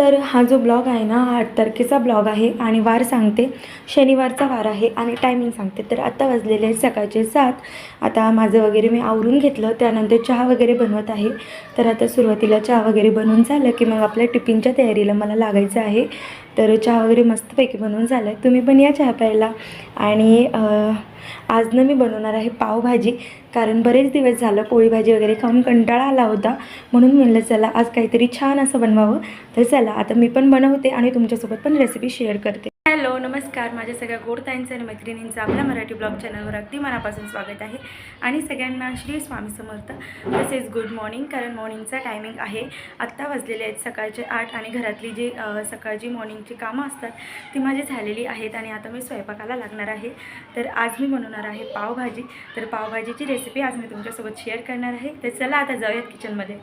तर हा जो ब्लॉग आहे ना हा आठ तारखेचा ब्लॉग आहे आणि वार सांगते. शनिवारचा वार आहे आणि टायमिंग सांगते. तर आत्ता वाजलेले आहेत सकाळचे सात. आता माझं वगैरे मी आवरून घेतलं. त्यानंतर चहा वगैरे बनवत आहे. तर आता सुरुवातीला चहा वगैरे बनवून झालं की मग आपल्या टिफिनच्या तयारीला मला लागायचं आहे. तर चहा वगैरे मस्तपैकी बनवून झालं. आहे तुम्ही पण या चहा प्यायला. आणि आज ना मी बनवणार आहे पावभाजी. कारण बरेच दिवस झालं पोळीभाजी वगैरे खाऊन कंटाळा आला होता. म्हणून म्हणलं चला आज काहीतरी छान असं बनवावं. तर चला आता मी पण बनवते आणि तुमच्यासोबत पण रेसिपी शेअर करते. नमस्कार. माझ्या सगळ्या गोडताईंचं आणि मैत्रिणींचं आपल्या मराठी ब्लॉग चॅनलवर अगदी मनापासून स्वागत आहे. आणि सगळ्यांना श्री स्वामी समर्थ. तसेच गुड मॉर्निंग कारण मॉर्निंगचा टायमिंग आहे. आत्ता वाजलेले आहेत सकाळचे आठ आणि घरातली जी सकाळची मॉर्निंगची कामं असतात ती माझी झालेली आहेत आणि आता मी स्वयंपाकाला लागणार आहे. तर आज मी बनवणार आहे पावभाजी. तर पावभाजीची रेसिपी आज मी तुमच्यासोबत शेअर करणार आहे. तर चला आता जाऊयात किचनमध्ये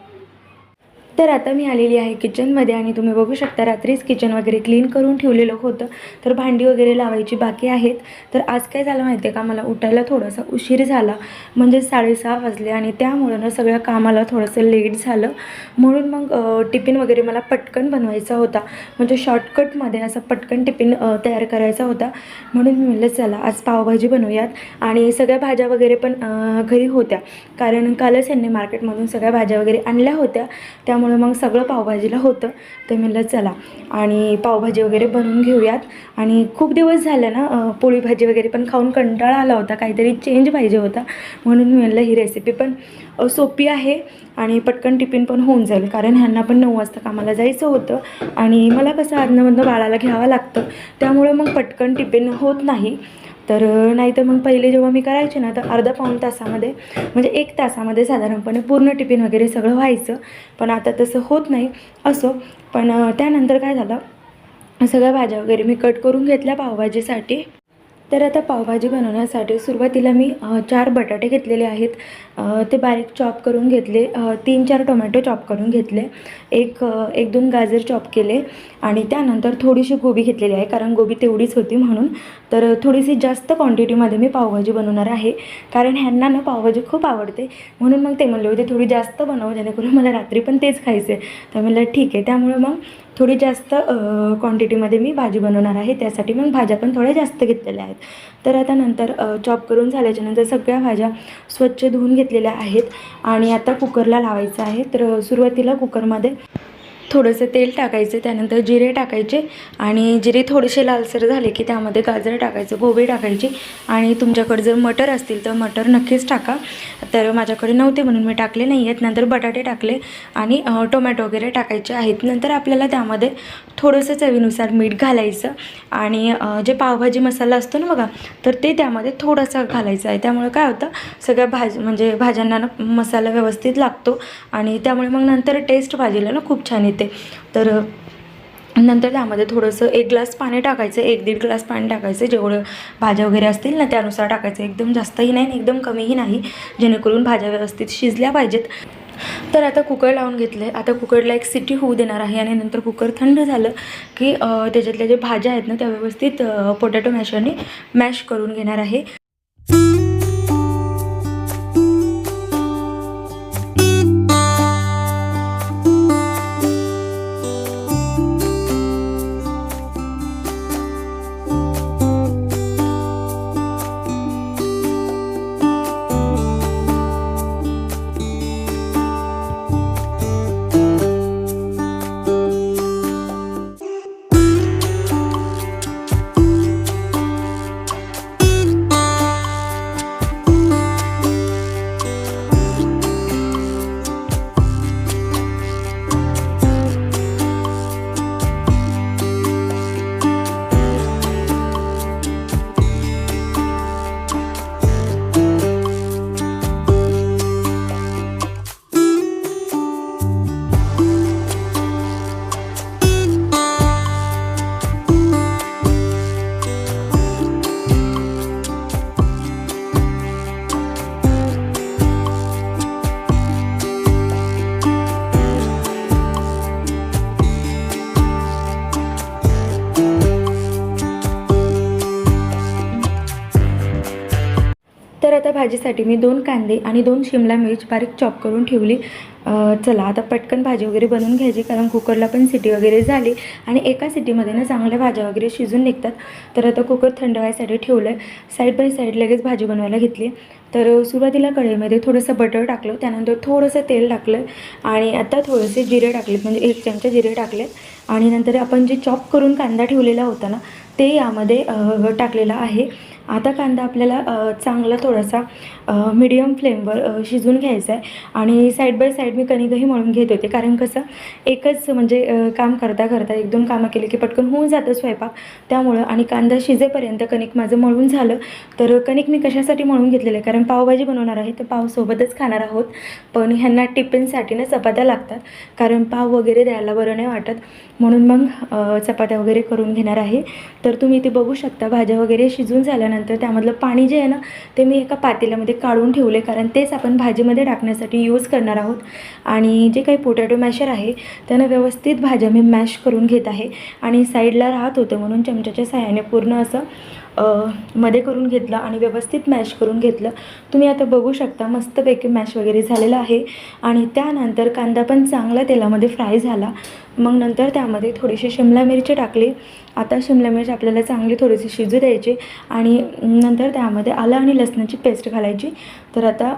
तर आता मी आलेली आहे किचनमध्ये आणि तुम्ही बघू शकता रात्रीच किचन वगैरे क्लीन करून ठेवलेलं होतं. तर भांडी वगैरे लावायची बाकी आहेत. तर आज काय झालं माहिती आहे का? मला उठायला थोडासा उशीर झाला. म्हणजे साडेसहा वाजले आणि त्यामुळं ना सगळ्या कामाला थोडंसं लेट झालं. म्हणून मग टिफिन वगैरे मला पटकन बनवायचा होता. म्हणजे शॉर्टकटमध्ये असा पटकन टिफिन तयार करायचा होता. म्हणून मी म्हणलं चला आज पावभाजी बनवूयात. आणि सगळ्या भाज्या वगैरे पण घरी होत्या. कारण कालच यांनी मार्केटमधून सगळ्या भाज्या वगैरे आणल्या होत्या. त्यामुळे मग सगळं पावभाजीला होतं. तर म्हणलं चला. आणि पावभाजी वगैरे बनवून घेऊयात. आणि खूप दिवस झालं ना पोळीभाजी पोळी भाजी वगैरे पण खाऊन कंटाळा आला होता. काहीतरी चेंज पाहिजे होता. म्हणून म्हणलं ही रेसिपी पण सोपी आहे. आणि पटकन टिफिन पण होऊन जाईल. कारण ह्यांना पण नऊ वाजता कामाला जायचं होतं. आणि मला कसं आधनंमधनं बाळाला घ्यावं लागतं. त्यामुळं मग पटकन टिफिन होत नाही. तर नाहीतर मग पहिले जेव्हा मी करायचे ना तर अर्धा पाऊण तासामध्ये म्हणजे एक तासामध्ये साधारणपणे पूर्ण टिफिन वगैरे सगळं व्हायचं. पण आता तसं होत नाही असो. पण त्यानंतर काय झालं? सगळ्या भाज्या वगैरे मी कट करून घेतल्या पावभाजीसाठी. तर आता पावभाजी बनवण्यासाठी सुरुवातीला मी चार बटाटे घेतलेले आहेत. ते बारीक चॉप करून घेतले. तीन चार टोमॅटो चॉप करून घेतले. एक एक दोन गाजर चॉप केले. आणि त्यानंतर थोडीशी गोबी घेतलेली आहे कारण गोबी तेवढीच होती म्हणून. तर थोडीशी जास्त क्वांटिटीमध्ये मी पावभाजी बनवणार आहे. कारण ह्यांना ना पावभाजी खूप आवडते. म्हणून मग ते म्हणले होते थोडी जास्त बनव जेणेकरून मला रात्री पण तेच खायचं आहे तर म्हणलं ठीक आहे. त्यामुळे मग थोडी जास्त क्वांटिटीमध्ये मी भाजी बनवणार आहे. त्यासाठी मग भाज्या पण थोड्या जास्त घेतलेल्या आहेत. तर आता नंतर चॉप करून झाल्याच्यानंतर सगळ्या भाज्या स्वच्छ धुवून घेतलेल्या आहेत. आणि आता कुकरला लावायचं आहे. तर सुरुवातीला कुकरमध्ये थोडंसं तेल टाकायचं त्यानंतर जिरे टाकायचे आणि जिरे थोडेसे लालसर झाले की त्यामध्ये गाजर टाकायचं गोबी टाकायची आणि तुमच्याकडे जर मटर असतील तर मटर नक्कीच टाका. तर माझ्याकडे नव्हते म्हणून मी टाकले नाही आहेत. नंतर बटाटे टाकले आणि टोमॅटो वगैरे टाकायचे आहेत. नंतर आपल्याला त्यामध्ये थोडंसं चवीनुसार मीठ घालायचं आणि जे पावभाजी मसाला असतो ना बघा तर ते त्यामध्ये थोडंसं घालायचं आहे. त्यामुळे काय होतं सगळ्या भाज म्हणजे भाज्यांना ना मसाला व्यवस्थित लागतो आणि त्यामुळे मग नंतर टेस्ट भाजीला ना खूप छान येते. तर नंतर त्यामध्ये थोडंसं एक ग्लास पाणी टाकायचं एक दीड ग्लास पाणी टाकायचं जेवढं भाज्या वगैरे असतील ना त्यानुसार टाकायचं. एकदम जास्तही नाही आणि एकदम कमीही नाही जेणेकरून भाज्या व्यवस्थित शिजल्या पाहिजेत. तर आता कुकर लावून घेतलं आहे आता कुकरला एक सिटी होऊ देणार आहे आणि नंतर कुकर थंड झालं की त्याच्यातल्या ज्या भाज्या आहेत ना त्या व्यवस्थित पोटॅटो मॅशरने मॅश करून घेणार आहे. भाजीसाठी मी दोन कांदे आणि दोन शिमला मिर्च बारीक चॉप करून ठेवली. चला आता पटकन भाजी वगैरे बनवून घ्यायची कारण कुकरला पण सिटी वगैरे झाली आणि एका सिटीमध्ये ना चांगल्या भाज्या वगैरे शिजून निघतात. तर आता कुकर थंड व्हायसाठी ठेवलं आहे साईड बाय साईड लगेच भाजी बनवायला घेतली. तर सुरुवातीला कढईमध्ये थोडंसं बटर टाकलं त्यानंतर थोडंसं तेल टाकलं आणि आता थोडेसे जिरे टाकलेत म्हणजे एक चमचा जिरे टाकलेत. आणि नंतर आपण जे चॉप करून कांदा ठेवलेला होता ना ते यामध्ये टाकलेला आहे. आता कांदा आपल्याला चांगला थोडासा मिडियम फ्लेमवर शिजून घ्यायचा आहे. आणि साईड बाय साईड मी कणिकही मळून घेत होते. कारण कसं एकच म्हणजे काम करता करता एक दोन कामं केली की पटकन होऊन जातं स्वयंपाक. त्यामुळं आणि कांदा शिजेपर्यंत कणिक माझं मळून झालं. तर कणिक मी कशासाठी मळून घेतलेलं आहे? कारण पावभाजी बनवणार आहे तर पावसोबतच खाणार आहोत. पण ह्यांना टिफिनसाठी ना चपात्या लागतात. कारण पाव वगैरे द्यायला बरं नाही वाटत. म्हणून मग चपात्या वगैरे करून घेणार आहे. तर तुम्ही इथे बघू शकता. भाज्या वगैरे शिजून झाल्यानंतर त्यामधलं पाणी जे आहे ना ते मी एका पातेल्यामध्ये काढून ठेवले कारण तेच आपण भाजीमध्ये टाकण्यासाठी यूज करणार आहोत. आणि जे काही पोटॅटो मॅशर आहे त्यानं व्यवस्थित भाज्या मी मॅश करून घेत आहे. आणि साईडला राहत होतं म्हणून चमच्याच्या साह्याने पूर्ण असं मध्ये करून घेतलं आणि व्यवस्थित मॅश करून घेतलं. तुम्ही आता बघू शकता मस्तपैकी मॅश वगैरे झालेलं आहे. आणि त्यानंतर कांदा पण चांगला तेलामध्ये फ्राय झाला. मग नंतर त्यामध्ये थोडीशी शिमला मिरची टाकली. आता शिमला मिरची आपल्याला चांगली थोडीशी शिजू द्यायची. आणि नंतर त्यामध्ये आलं आणि लसणाची पेस्ट घालायची. तर आता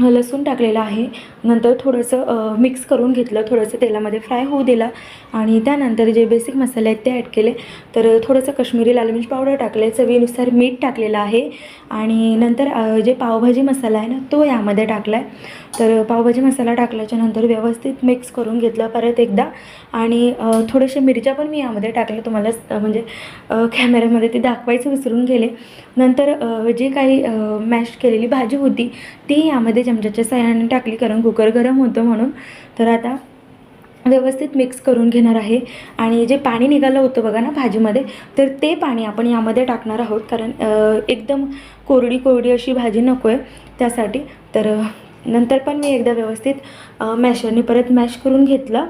लसूण टाकलेलं आहे. नंतर थोडंसं मिक्स करून घेतलं. थोडंसं तेलामध्ये फ्राय होऊ दिला. आणि त्यानंतर जे बेसिक मसाले आहेत ते ॲड केले. तर थोडंसं कश्मीरी लाल मिर्च पावडर टाकले. चवीनुसार मीठ टाकलेलं आहे. आणि नंतर जे पावभाजी मसाला आहे ना तो यामध्ये टाकला आहे तर पावभाजी मसाला टाकल्याच्या नंतर व्यवस्थित मिक्स करून घेतलं परत एकदा. आणि थोडेसे मिरच्या पण मी यामध्ये टाकल्या. तुम्हाला म्हणजे कॅमेऱ्यामध्ये ते दाखवायचं विसरून गेले. नंतर जी जे काही मॅश केलेली भाजी होती ती यामध्ये चमच्याच्या सहाय्याने टाकली कारण कुकर गरम होतं म्हणून. तर आता व्यवस्थित मिक्स करून घेणार आहे. आणि जे पाणी निघालं होतं बघा ना भाजीमध्ये तर ते पाणी आपण यामध्ये टाकणार आहोत. कारण एकदम कोरडी कोरडी अशी भाजी नको आहे त्यासाठी. तर नंतर पण मी एकदा व्यवस्थित मॅशरने परत मॅश करून घेतलं.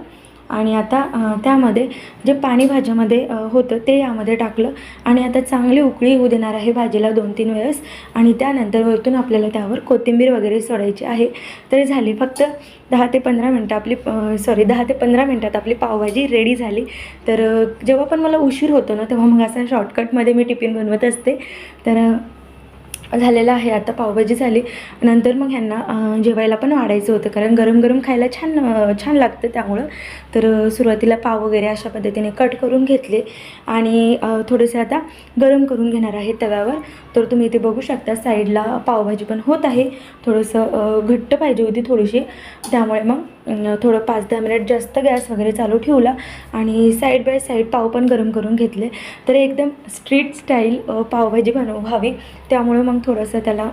आणि आता त्यामध्ये जे पाणी भाज्यामध्ये होतं ते यामध्ये टाकलं. आणि आता चांगली उकळी येऊ देणार आहे भाजीला दोन तीन वेळेस. आणि त्यानंतर वरतून आपल्याला त्यावर कोथिंबीर वगैरे सोडायची आहे. तर झाली फक्त दहा ते पंधरा मिनटं आपली सॉरी दहा ते पंधरा मिनटात आपली पावभाजी रेडी झाली. तर जेव्हा पण मला उशीर होतो ना तेव्हा मग असा शॉर्टकटमध्ये मी टिफिन बनवत असते. तर झालेलं आहे. आता पावभाजी झाली. नंतर मग ह्यांना जेवायला पण वाढायचं होतं. कारण गरम गरम खायला छान छान लागतं त्यामुळं. तर सुरुवातीला पाव वगैरे अशा पद्धतीने कट करून घेतले. आणि थोडेसे आता गरम करून घेणार आहे तव्यावर. तर तुम्ही इथे बघू शकता साईडला पावभाजी पण होत आहे. थोडंसं घट्ट पाहिजे होती थोडीशी. त्यामुळे मग थोडं पाच दहा मिनिट जास्त गॅस वगैरे चालू ठेवला आणि साईड बाय साईड पाव पण गरम करून घेतले. तर एकदम स्ट्रीट स्टाईल पावभाजी बनव व्हावी त्यामुळं मग थोडंसं त्याला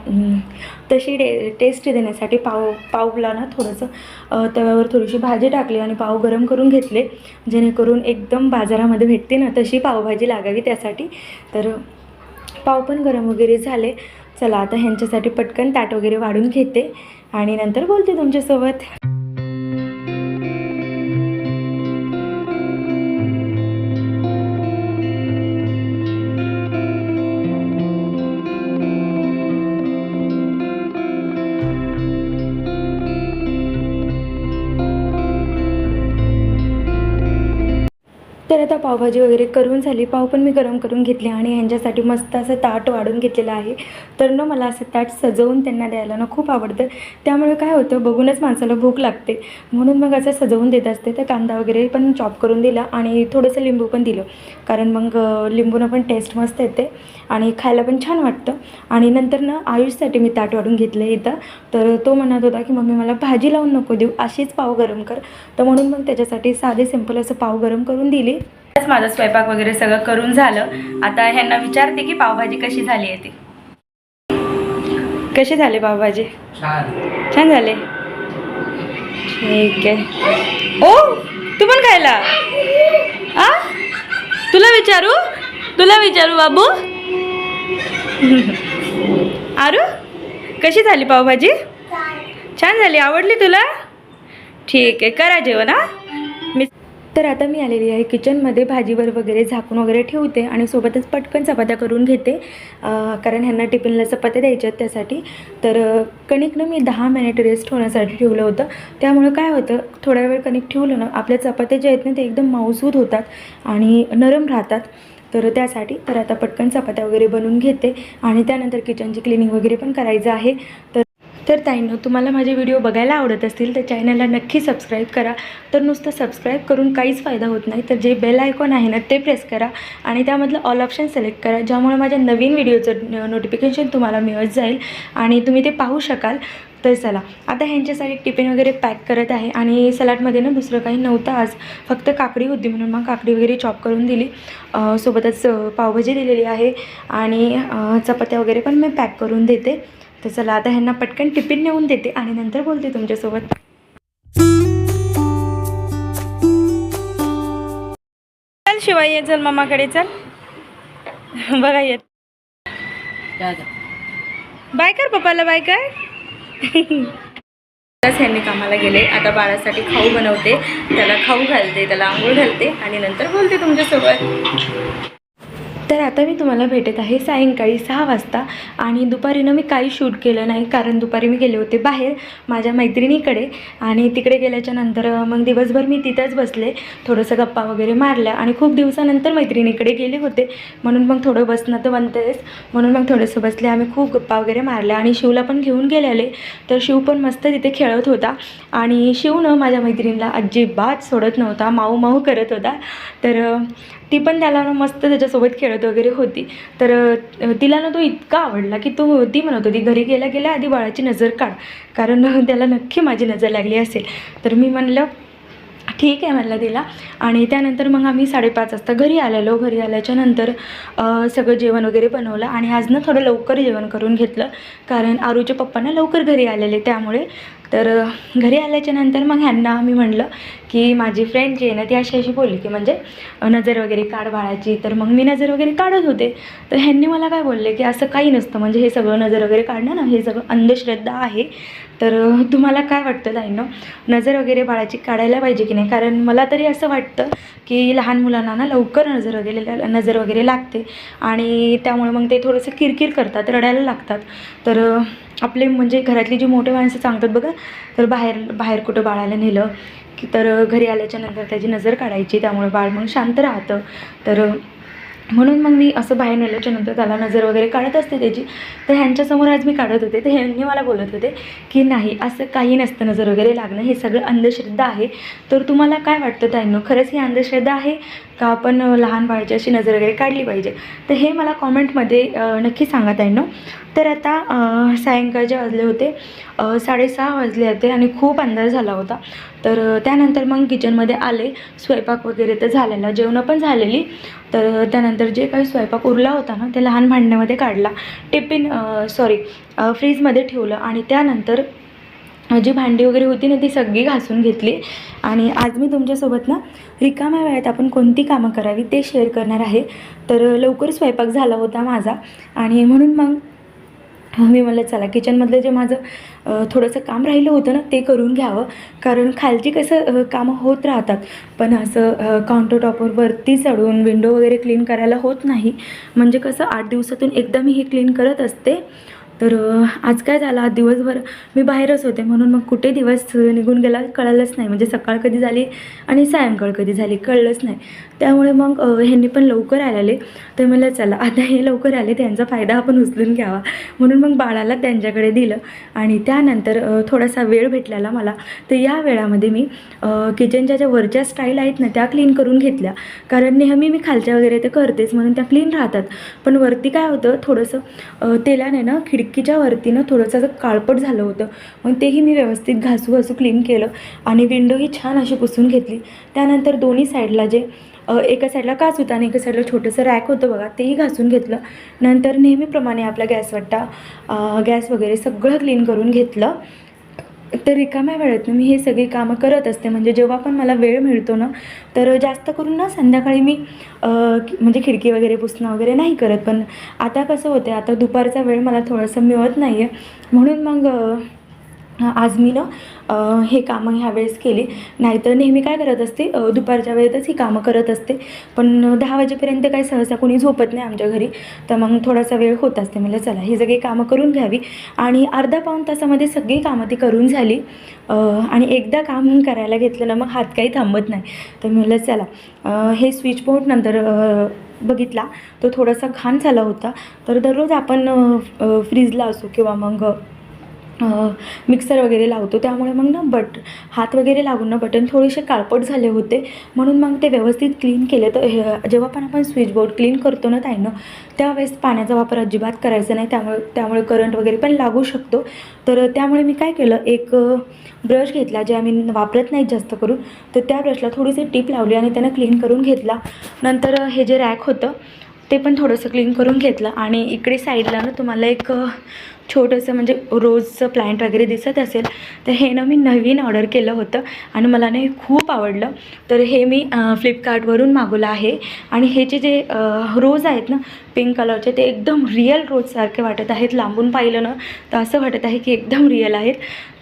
तशी डे टेस्ट देण्यासाठी पाव पावला ना थोडंसं तव्यावर थोडीशी भाजी टाकली आणि पाव गरम करून घेतले. जेणेकरून एकदम बाजारामध्ये भेटते ना तशी पावभाजी लागावी त्यासाठी. तर पाव पण गरम वगैरे झाले. चला आता ह्यांच्यासाठी पटकन ताट वगैरे वाढून घेते आणि नंतर बोलते तुमच्यासोबत. पावभाजी वगैरे करून झाली. पाव पण मी गरम करून घेतले आणि ह्यांच्यासाठी मस्त असं ताट वाढून घेतलेलं आहे. तर ना मला असं ताट सजवून त्यांना द्यायला ना खूप आवडतं. त्यामुळे काय होतं बघूनच माणसाला भूक लागते. म्हणून मग असं सजवून देत असते. तर कांदा वगैरे पण चॉप करून दिला आणि थोडंसं लिंबू पण दिलं. कारण मग लिंबूनं पण टेस्ट मस्त येते आणि खायला पण छान वाटतं. आणि नंतर ना आयुषसाठी मी ताट वाढून घेतलं इथं. तर तो म्हणत होता की मम्मी मला भाजी लावून नको देऊ. अशीच पाव गरम कर. तर म्हणून मग त्याच्यासाठी साधे सिंपल असं पाव गरम करून दिली. आज माझा स्वयंपाक वगैरे सगळं करून झालं. आता ह्यांना विचारते की पावभाजी कशी झाली आहे ती. कशी झाली पावभाजी? छान. छान झाले. ठीक आहे. ओ तू पण खायला? आ? तुला विचारू? तुला विचारू बाबू? आरू कशी झाली पावभाजी? छान झाली. आवडली तुला? ठीक आहे करा जेवण हा. तर आता मी आलेली आहे किचनमध्ये. भाजीवर वगैरे झाकून वगैरे ठेवते आणि सोबतच पटकन चपात्या करून घेते. कारण ह्यांना टिफिनला चपात्या द्यायच्या आहेत त्यासाठी. तर कणिकनं मी दहा मिनिट रेस्ट होण्यासाठी ठेवलं होतं. त्यामुळं काय होतं थोडा वेळ कणिक ठेवलं ना आपल्या चपात्या जे आहेत ना ते एकदम माऊसूद होतात आणि नरम राहतात. तर त्यासाठी तर आता पटकन चपात्या वगैरे बनवून घेते आणि त्यानंतर किचनची क्लिनिंग वगैरे पण करायचं आहे. तर तर ताईंनो तुम्हाला माझे व्हिडिओ बघायला आवडत असतील तर चॅनलला नक्की सबस्क्राईब करा. तर नुसतं सबस्क्राईब करून काहीच फायदा होत नाही. तर जे बेल आयकॉन आहे ना ते प्रेस करा आणि त्यामधलं ऑल ऑप्शन सिलेक्ट करा ज्यामुळे माझ्या नवीन व्हिडिओचं नोटिफिकेशन तुम्हाला मिळत जाईल आणि तुम्ही ते पाहू शकाल. तर चला आता ह्यांच्यासाठी टिफिन वगैरे पॅक करत आहे आणि सलाडमध्ये ना दुसरं काही नव्हतं आज. फक्त काकडी होती म्हणून मग काकडी वगैरे चॉप करून दिली. सोबतच पावभाजी दिलेली आहे आणि चपात्या वगैरे पण मी पॅक करून देते. तर चला आता ह्यांना पटकन टिफिन नेऊन देते आणि नंतर बोलते तुमच्यासोबत. चल शिवाय ये चल मामाकडे चल. बघा येत बाय कर पप्पाला बाय कर. ह्यांनी कामाला गेले. आता बाळासाठी खाऊ बनवते. त्याला खाऊ घालते त्याला आंघोळ घालते आणि नंतर बोलते तुमच्यासोबत. तर आता मी तुम्हाला भेटत आहे सायंकाळी सहा वाजता आणि दुपारीनं मी काही शूट केलं नाही कारण दुपारी मी गेले होते बाहेर माझ्या मैत्रिणीकडे आणि तिकडे गेल्याच्यानंतर मग दिवसभर मी तिथंच बसले थोडंसं गप्पा वगैरे मारल्या आणि खूप दिवसानंतर मैत्रिणीकडे गेले होते. म्हणून मग थोडं बसणं तर बनतेच म्हणून मग थोडंसं बसले आम्ही खूप गप्पा वगैरे मारल्या आणि शिवला पण घेऊन गेलेले. तर शिव पण मस्त तिथे खेळत होता आणि शिवनं माझ्या मैत्रिणीला अजिबात सोडत नव्हता माऊ माऊ करत होता. तर ती पण त्याला ना मस्त त्याच्यासोबत खेळत वगैरे होती. तर तिला ना तो इतका आवडला की तो ती म्हणत होती घरी गेल्या गेल्या आधी बाळाची नजर काढ. कारण त्याला नक्की माझी नजर लागली असेल. तर मी म्हणलं ठीक आहे म्हणलं तिला. आणि त्यानंतर मग आम्ही साडेपाच वाजता घरी आलेलो. घरी आल्याच्यानंतर सगळं जेवण वगैरे बनवलं आणि आज ना थोडं लवकर जेवण करून घेतलं. कारण आरूच्या पप्पांना लवकर घरी आलेले त्यामुळे. तर घरी आल्याच्यानंतर मग ह्यांना मी म्हणलं की माझी फ्रेंड जी आहे ना ती अशी अशी बोलली की म्हणजे नजर वगैरे काढ बाळाची. तर मग मी नजर वगैरे काढत होते. तर ह्यांनी मला काय बोलले की असं काही नसतं. म्हणजे हे सगळं नजर वगैरे काढणं ना हे सगळं अंधश्रद्धा आहे. तर तुम्हाला काय वाटतं ताईंनो? नजर वगैरे बाळाची काढायला पाहिजे की नाही? कारण मला तरी असं वाटतं की लहान मुलांना ना लवकर नजर वगैरे नजर वगैरे लागते. आणि त्यामुळे मग ते थोडंसं किरकिर करतात रडायला लागतात. तर आपले म्हणजे घरातली जी मोठे माणसं सांगतात बघा तर बाहेर बाहेर कुठं बाळाला नेलं की तर घरी आल्याच्यानंतर त्याची नजर काढायची त्यामुळे बाळ मग शांत राहतं. तर म्हणून मग मी असं बाहेर नेल्याच्या नंतर त्याला नजर वगैरे काढत असते त्याची. तर ह्यांच्यासमोर आज मी काढत होते. तर ह्यांनी मला बोलत होते की नाही असं काही नसतं नजर वगैरे लागणं. हे सगळं अंधश्रद्धा आहे. तर तुम्हाला काय वाटतं त्यांनो खरंच ही अंधश्रद्धा आहे? का आपण लहान बाळाची अशी नजर वगैरे काढली पाहिजे. तर हे मला कॉमेंटमध्ये नक्की सांगत आहे ना तर आता सायंकाळचे वाजले होते साडेसहा वाजले होते आणि खूप अंधार झाला होता. तर त्यानंतर मग किचनमध्ये आले. स्वयंपाक वगैरे तर झालेला जेवणं पण झालेली. तर त्यानंतर जे काही स्वयंपाक उरला होता ना ते लहान भांड्यामध्ये काढला. टिफिन सॉरी फ्रीजमध्ये ठेवलं आणि त्यानंतर जी भांडी वगैरे होती ना ती सगळी घासून घेतली. आणि आज मी तुमच्यासोबत ना रिकाम्या वेळात आपण कोणती कामं करावी ते शेअर करणार आहे. तर लवकर स्वयंपाक झाला होता माझा. आणि म्हणून मग मी म्हणलं चला किचनमधलं जे माझं थोडंसं काम राहिलं होतं ना ते करून घ्यावं. कारण खालची कसं कामं होत राहतात. पण असं काउंटर टॉपवर वरती चढून विंडो वगैरे क्लीन करायला होत नाही. म्हणजे कसं आठ दिवसातून एकदा मी हे क्लीन करत असते. तर आज काय झालं? आज दिवसभर मी बाहेरच होते म्हणून मग कुठे दिवस निघून गेला कळलंच नाही. म्हणजे सकाळ कधी झाली आणि सायंकाळ कधी झाली कळलंच नाही. त्यामुळे मग ह्यांनी पण लवकर आलेले. तर मला चला आता हे लवकर आले त्यांचा फायदा आपण उचलून घ्यावा. म्हणून मग बाळाला त्यांच्याकडे दिलं. आणि त्यानंतर थोडासा वेळ भेटलेला मला. तर या वेळामध्ये मी किचनच्या ज्या वरच्या स्टाईल आहेत ना त्या क्लीन करून घेतल्या. कारण नेहमी मी खालच्या वगैरे ते करतेच म्हणून त्या क्लीन राहतात. पण वरती काय होतं थोडंसं तेलाने ना खिडकीच्या वरती ना थोडंसं असं काळपट झालं होतं. मग तेही मी व्यवस्थित घासू घासू क्लीन केलं आणि विंडोही छान अशी पुसून घेतली. त्यानंतर दोन्ही साईडला जे एका साईडला काच होता आणि एका साईडला छोटंसं रॅक होतं बघा तेही घासून घेतलं. नंतर नेहमीप्रमाणे आपला गॅसवट्टा गॅस वगैरे सगळं क्लीन करून घेतलं. तर रिकाम्या वेळेत मी हे सगळी कामं करत असते. म्हणजे जेव्हा पण मला वेळ मिळतो ना तर जास्त करून ना संध्याकाळी मी म्हणजे खिडकी वगैरे पुसणं वगैरे नाही करत. पण आता कसं होतं आता दुपारचा वेळ मला थोडंसं मिळत नाही आहे म्हणून मग आज मी ना हे कामं ह्यावेळेस केली. नाहीतर नेहमी काय करत असते दुपारच्या वेळेतच ही कामं करत असते. पण दहा वाजेपर्यंत काय सहसा कोणी झोपत नाही आमच्या घरी. तर मग थोडासा वेळ होत असते. म्हणलं चला ही सगळी कामं करून घ्यावी. आणि अर्धा पाऊण तासामध्ये सगळी कामं ती करून झाली. आणि एकदा काम करायला घेतलं ना मग हात काही थांबत नाही. तर म्हटलं म्हणलं चला हे स्विच बोर्ड नंतर बघितला. तो थोडासा घाण झाला होता. तर दररोज आपण फ्रीजला असो किंवा मग मिक्सर वगैरे लावतो. त्यामुळे मग ना बट हात वगैरे लागून ना बटन थोडेसे काळपट झाले होते. म्हणून मग ते व्यवस्थित क्लीन केले. तर हे जेव्हा पण आपण स्विच बोर्ड क्लीन करतो ना ताईनं त्यावेळेस पाण्याचा वापर अजिबात करायचा नाही. त्यामुळे त्यामुळे करंट वगैरे पण लागू शकतो. तर त्यामुळे मी काय केलं एक ब्रश घेतला जे आम्ही वापरत नाहीत जास्त करून. तर त्या ब्रशला थोडीशी टीप लावली आणि त्यानं क्लीन करून घेतला. नंतर हे जे रॅक होतं ते पण थोडंसं क्लीन करून घेतलं. आणि इकडे साईडला ना तुम्हाला एक छोटंसं म्हणजे रोजचं प्लॅन्ट वगैरे दिसत असेल तर हे ना मी नवीन ऑर्डर केलं होतं आणि मला ना हे खूप आवडलं. तर हे मी फ्लिपकार्टवरून मागवलं आहे. आणि हे जे रोज आहेत ना पिंक कलरचे ते एकदम रिअल रोजसारखे वाटत आहेत. लांबून पाहिलं ना तर असं वाटत आहे की एकदम रिअल आहेत.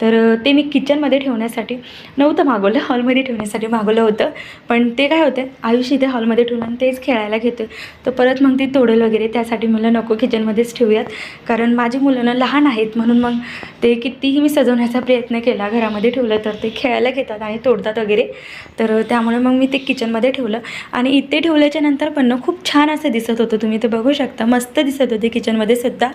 तर ते मी किचनमध्ये ठेवण्यासाठी नव्हतं मागवलं हॉलमध्ये ठेवण्यासाठी मागवलं होतं. पण ते काय होतं आयुष्य इथे हॉलमध्ये ठेवलं आणि तेच खेळायला घेते तर परत मग ती तोडेल वगैरे त्यासाठी मला नको किचनमध्येच ठेवूयात. कारण माझी मुलं ना लहान आहेत म्हणून मग ते कितीही मी सजवण्याचा प्रयत्न केला घरामध्ये ठेवलं तर ते खेळायला घेतात आणि तोडतात वगैरे. तर त्यामुळे मग मी ते किचनमध्ये ठेवलं. आणि इथे ठेवल्याच्या नंतर पण ना खूप छान असं दिसत होतं. तुम्ही ते बघू शकता. मस्त दिसत होते किचनमध्ये सुद्धा.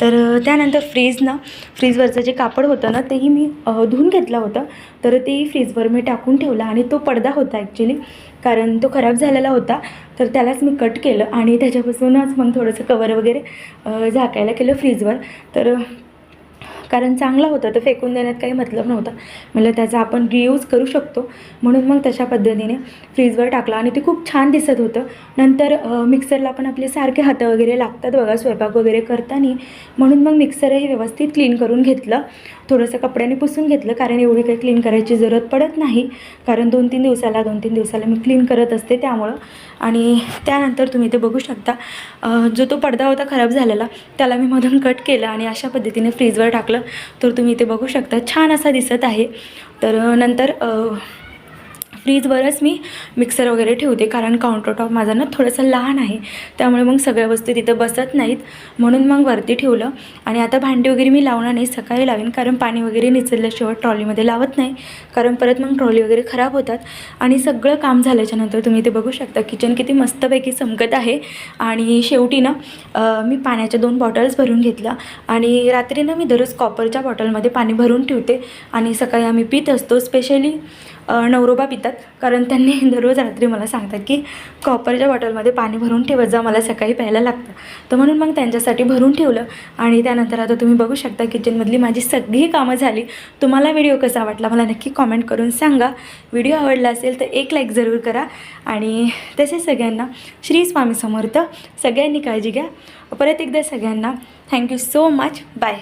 तर त्यानंतर फ्रीज ना फ्रीजवरचं जे कापड होतं ना तेही मी धुवून घेतलं होतं. तर तेही फ्रीजवर मी टाकून ठेवलं आणि तो पडदा होता ॲक्च्युली कारण तो खराब झालेला होता. तर त्यालाच मी कट केलं आणि त्याच्यापासूनच मग थोडंसं कवर वगैरे झाकायला केलं फ्रीजवर तर कारण चांगला होता तर फेकून देण्यात काही मतलब नव्हता. म्हणलं त्याचा आपण रियूज करू शकतो. म्हणून मग तशा पद्धतीने फ्रीजवर टाकला आणि ते खूप छान दिसत होतं. नंतर मिक्सरला पण आपले सारखे हातं वगैरे लागतात बघा स्वयंपाक वगैरे करताना. म्हणून मग मिक्सरही व्यवस्थित क्लीन करून घेतलं. थोडंसं कपड्याने पुसून घेतलं कारण एवढी काही क्लीन करायची जरूरत पडत नाही. कारण दोन तीन दिवसाला दोन तीन दिवसाला मी क्लीन करत असते त्यामुळं. आणि त्यानंतर तुम्ही ते बघू शकता जो तो पडदा होता खराब झालेला त्याला मी मधून कट केलं आणि अशा पद्धतीने फ्रीजवर टाकलं. तर तुम्ही ते बघू शकता छान असा दिसत आहे. तर नंतर फ्रीजवरच मी मिक्सर वगैरे ठेवते कारण काउंटरटॉप माझा ना थोडंसं लहान आहे. त्यामुळे मग सगळ्या वस्तू तिथं बसत नाहीत. म्हणून मग वरती ठेवलं. आणि आता भांडी वगैरे मी लावणार नाही सकाळी लावेन कारण पाणी वगैरे निचलल्याशिवाय ट्रॉलीमध्ये लावत नाही. कारण परत मग ट्रॉली वगैरे खराब होतात. आणि सगळं काम झाल्याच्यानंतर तुम्ही ते बघू शकता किचन किती मस्तपैकी चमकत आहे. आणि शेवटी ना मी पाण्याच्या दोन बॉटल्स भरून घेतल्या. आणि रात्री ना मी दररोज कॉपरच्या बॉटलमध्ये पाणी भरून ठेवते. आणि सकाळी आम्ही पित असतो स्पेशली नवरोबा पितात. कारण त्यांनी दररोज रात्री मला सांगतात की कॉपरच्या बॉटलमध्ये पाणी भरून ठेवत जा मला सकाळी प्यायला लागतं. तर म्हणून मग त्यांच्यासाठी भरून ठेवलं. आणि त्यानंतर आता तुम्ही बघू शकता किचनमधली माझी सगळी कामं झाली. तुम्हाला व्हिडिओ कसा वाटला मला नक्की कॉमेंट करून सांगा. व्हिडिओ आवडला असेल तर एक लाईक जरूर करा. आणि तसेच सगळ्यांना श्री स्वामी समर्थ. सगळ्यांनी काळजी घ्या. परत एकदा सगळ्यांना. Thank you so much. Bye.